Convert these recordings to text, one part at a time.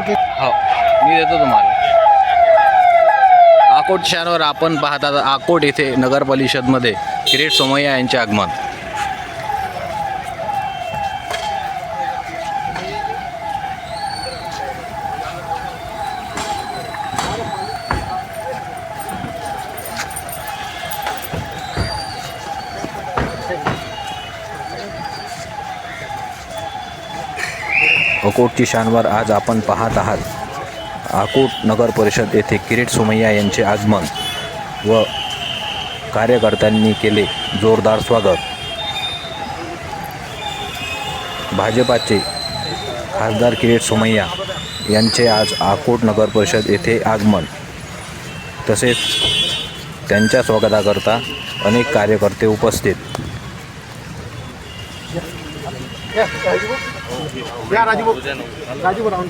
के? हो मी देतो तुम्हाला. अकोट शहरावर आपण पाहता अकोट येथे नगर परिषदमध्ये किरीट सोमय्या यांचे आगमन. अकोटची शानवर आज आपण पाहत आहात. अकोट नगर परिषद येथे किरीट सोमय्या यांचे आगमन व कार्यकर्त्यांनी केले जोरदार स्वागत. भाजपाचे खासदार किरीट सोमय्या यांचे आज अकोट नगर परिषद येथे आगमन. तसेच त्यांच्या स्वागताकरता अनेक कार्यकर्ते उपस्थित. या राजू राजू राहून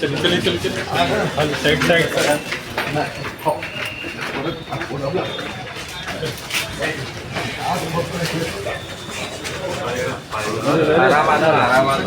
चलिए चलिए चलिए चलिए हां साइड साइड आराम आदर आराम आदर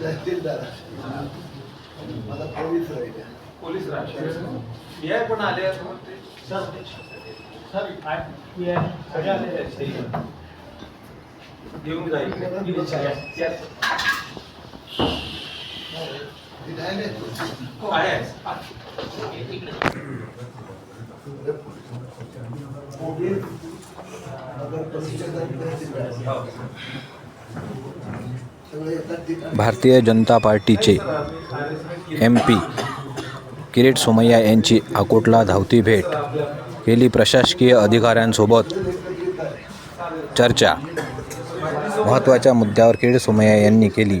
ತಹಸೀಲ್ದಾರ ಪೊಲೀಸರು ಇದೆ भारतीय जनता पार्टीचे एम पी किरीट सोमय्या यांची अकोटला धावती भेट केली प्रशासकीय अधिकाऱ्यांसोबत. चर्चा. महत्त्वाच्या मुद्द्यावर किरीट सोमय्या यांनी केली.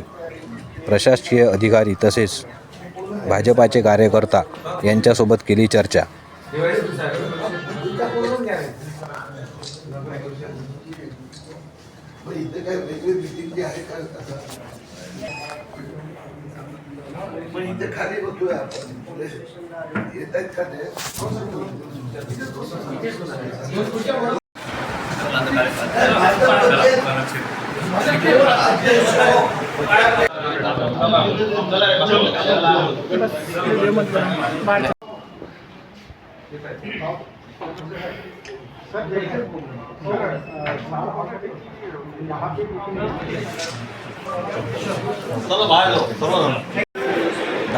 प्रशासकीय अधिकारी तसेच भाजपाचे कार्यकर्ता यांच्यासोबत केली चर्चा. पण इथे खाली बघूया आपण पुढे येत आहेत का ते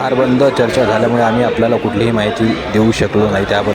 दारबंद चर्चा झाल्यामुळे आम्ही आपल्याला कुठलीही माहिती देऊ शकलो नाही. त्याबद्दल